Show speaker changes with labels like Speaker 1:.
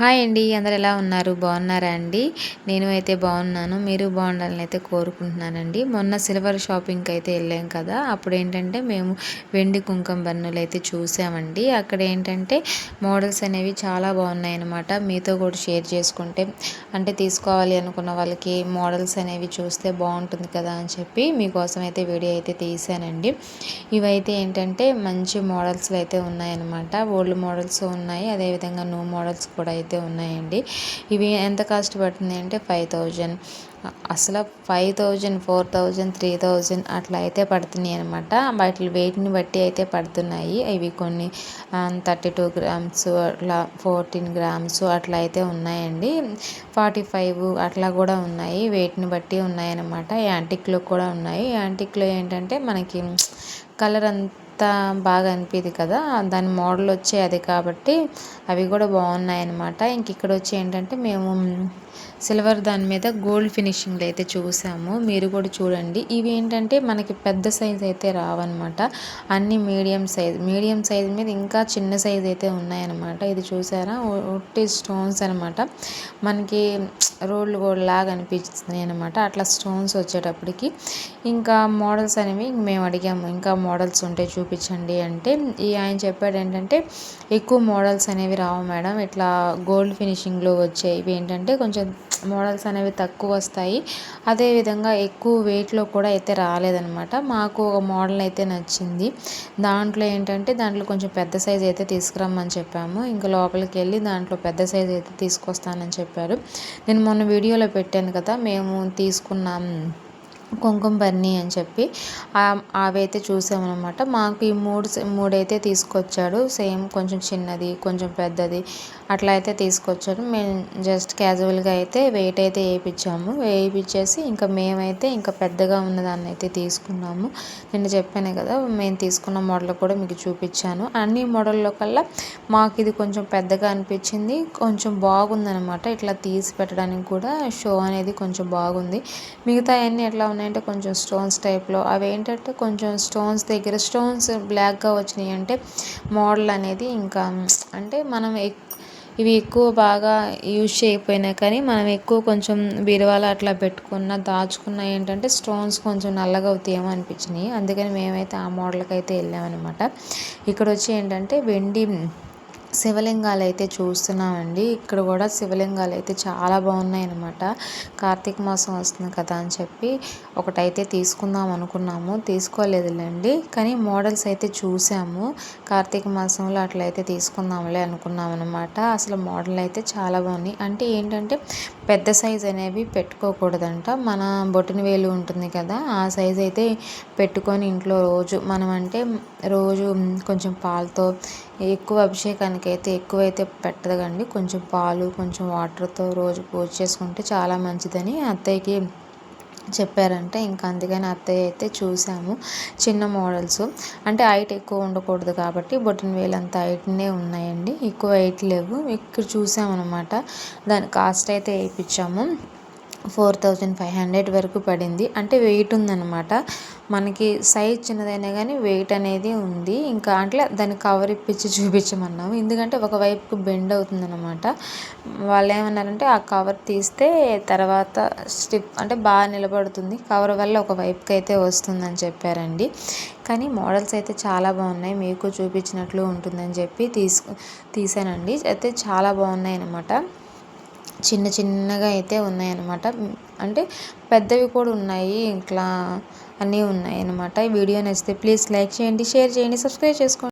Speaker 1: Hi అండి అందరు ఎలా ఉన్నారు? బాగున్నారా అండి? నేను అయితే బాగున్నాను. మీరు బాగుండాలని అయితే కోరుకుంటున్నానండి. మొన్న సిల్వర్ షాపింగ్కి అయితే వెళ్ళాం కదా అప్పుడు ఏంటంటే మేము వెండి కుంకుమ బన్నులు అయితే చూసామండి. అక్కడ ఏంటంటే మోడల్స్ అనేవి చాలా బాగున్నాయి అనమాట మీతో కూడా షేర్ చేసుకుంటే అంటే తీసుకోవాలి అనుకున్న వాళ్ళకి మోడల్స్ అనేవి చూస్తే బాగుంటుంది కదా అని చెప్పి మీకోసం అయితే వీడియో అయితే తీసానండి. ఇవైతే ఏంటంటే మంచి మోడల్స్లో అయితే ఉన్నాయన్నమాట. ఓల్డ్ మోడల్స్ ఉన్నాయి అదేవిధంగా న్యూ మోడల్స్ కూడా అయితే అయితే ఉన్నాయండి. ఇవి ఎంత కాస్ట్ పడుతుంది అంటే ఫైవ్ థౌజండ్. అసలు five thousand four thousand three thousand అట్లా అయితే పడుతున్నాయి అనమాట వాటి వెయిట్ని బట్టి అయితే పడుతున్నాయి. ఇవి కొన్ని థర్టీ టూ గ్రామ్స్ అట్లా ఫోర్టీన్ గ్రామ్స్ అట్లా అయితే ఉన్నాయండి. ఫార్టీ ఫైవ్ అట్లా కూడా ఉన్నాయి. వెయిట్ని బట్టి ఉన్నాయన్నమాట. యాంటిక్లో కూడా ఉన్నాయి. యాంటిక్లో ఏంటంటే మనకి కలర్ అంత బాగా అనిపించదు కదా దాని మోడల్ వచ్చే అది కాబట్టి అవి కూడా బాగున్నాయి అనమాట ఇంక ఇక్కడ వచ్చి ఏంటంటే మేము సిల్వర్ దాని మీద గోల్డ్ ఫినిషింగ్లో అయితే చూసాము. మీరు కూడా చూడండి. ఇవి ఏంటంటే మనకి పెద్ద సైజ్ అయితే రావన్నమాట. అన్ని మీడియం సైజ్ మీడియం సైజ్ మీద ఇంకా చిన్న సైజ్ అయితే ఉన్నాయన్నమాట. ఇది చూసారా? ఒట్టి స్టోన్స్ అనమాట మనకి రోడ్లు గోల్డ్ లాగా అనిపిస్తున్నాయి అనమాట అట్లా స్టోన్స్ వచ్చేటప్పటికి. ఇంకా మోడల్స్ అనేవి మేము అడిగాము. ఇంకా మోడల్స్ ఉంటే చూపించండి అంటే ఈ ఆయన చెప్పాడు ఏంటంటే ఎక్కువ మోడల్స్ అనేవి రావు మేడం. ఇట్లా గోల్డ్ ఫినిషింగ్లో వచ్చేవి ఏంటంటే కొంచెం మోడల్స్ అనేవి తక్కువ వస్తాయి. అదేవిధంగా ఎక్కువ వెయిట్లో కూడా అయితే రాలేదనమాట మాకు ఒక మోడల్ అయితే నచ్చింది. దాంట్లో ఏంటంటే దాంట్లో కొంచెం పెద్ద సైజ్ అయితే తీసుకురమ్మని చెప్పాము. ఇంకా లోపలికి వెళ్ళి దాంట్లో పెద్ద సైజ్ అయితే తీసుకొస్తానని చెప్పారు. నేను మొన్న వీడియోలో పెట్టాను కదా మేము తీసుకున్నాం కుంకుమ బన్నీ అని చెప్పి అవైతే చూసామన్నమాట. మాకు ఈ మూడు మూడైతే తీసుకొచ్చాడు. సేమ్ కొంచెం చిన్నది కొంచెం పెద్దది అట్లా అయితే తీసుకొచ్చాడు. మేము జస్ట్ క్యాజువల్గా అయితే వెయిట్ అయితే వేయించాము. వేయించేసి ఇంకా మేమైతే ఇంకా పెద్దగా ఉన్నదాన్ని అయితే తీసుకున్నాము. నిన్న చెప్పాను కదా మేము తీసుకున్న మోడల్ కూడా మీకు చూపించాను. అన్ని మోడల్లో కల్లా మాకు ఇది కొంచెం పెద్దగా అనిపించింది. కొంచెం బాగుందనమాట ఇట్లా తీసి పెట్టడానికి కూడా షో అనేది కొంచెం బాగుంది. మిగతా అన్నీ ఎట్లా అంటే ఉన్నాయంటే కొంచెం స్టోన్స్ టైప్లో అవి ఏంటంటే కొంచెం స్టోన్స్ దగ్గర స్టోన్స్ బ్లాక్గా వచ్చినాయి అంటే మోడల్ అనేది ఇంకా అంటే మనం ఇవి ఎక్కువ బాగా యూజ్ చేయకపోయినా కానీ మనం ఎక్కువ కొంచెం బీరువాలో అట్లా పెట్టుకున్న దాచుకున్న ఏంటంటే స్టోన్స్ కొంచెం నల్లగా అవుతాయేమో అనిపించినాయి. అందుకని మేమైతే ఆ మోడల్కి అయితే వెళ్ళామన్నమాట. ఇక్కడ వచ్చి ఏంటంటే వెండి శివలింగాలు అయితే చూస్తున్నామండి. ఇక్కడ కూడా శివలింగాలు అయితే చాలా బాగున్నాయి అనమాట కార్తీక మాసం వస్తుంది కదా అని చెప్పి ఒకటైతే తీసుకుందాం అనుకున్నాము. తీసుకోలేదులేండి. కానీ మోడల్స్ అయితే చూసాము. కార్తీక మాసంలో అట్లయితే తీసుకుందాంలే అనుకున్నాం అనమాట అసలు మోడల్ అయితే చాలా బాగున్నాయి. అంటే ఏంటంటే పెద్ద సైజ్ అనేవి పెట్టుకోకూడదంట. మన బొటిన వేలు ఉంటుంది కదా ఆ సైజ్ అయితే పెట్టుకొని ఇంట్లో రోజు మనం అంటే రోజు కొంచెం పాలతో ఎక్కువ అభిషేకానికి అయితే ఎక్కువైతే పెట్టదండి కొంచెం పాలు కొంచెం వాటర్తో రోజు పూజ చేసుకుంటే చాలా మంచిదని అత్తయ్యకి చెప్పారంటే. ఇంకా అందుకని అత్తయ్య అయితే చూసాము చిన్న మోడల్స్. అంటే హైట్ ఎక్కువ ఉండకూడదు కాబట్టి బొటన్ వేలు అంత హైట్నే ఉన్నాయండి. ఎక్కువ హైట్ లేవు. ఇక్కడ చూసామన్నమాట. దాని కాస్ట్ అయితే వేయించాము. ఫోర్ థౌజండ్ ఫైవ్ హండ్రెడ్ వరకు పడింది. అంటే వెయిట్ ఉందన్నమాట. మనకి సైజ్ చిన్నదైనా కానీ వెయిట్ అనేది ఉంది. ఇంకా అంటే దాన్ని కవర్ ఇప్పించి చూపించమన్నాము. ఎందుకంటే ఒకవైపుకు బెండ్ అవుతుందన్నమాట. వాళ్ళు ఏమన్నారంటే ఆ కవర్ తీస్తే తర్వాత స్టిప్ అంటే బాగా నిలబడుతుంది. కవర్ వల్ల ఒక వైపుకి అయితే వస్తుందని చెప్పారండి. కానీ మోడల్స్ అయితే చాలా బాగున్నాయి. మీకు చూపించినట్లు ఉంటుందని చెప్పి తీసుకు తీసానండి. అయితే చాలా బాగున్నాయి అన్నమాట చిన్న చిన్నగా అయితే ఉన్నాయన్నమాట. అంటే పెద్దవి కూడా ఉన్నాయి ఇట్లా అన్నీ ఉన్నాయి అన్నమాట. ఈ వీడియో నచ్చితే ప్లీజ్ లైక్ చేయండి షేర్ చేయండి సబ్స్క్రైబ్ చేసుకోండి.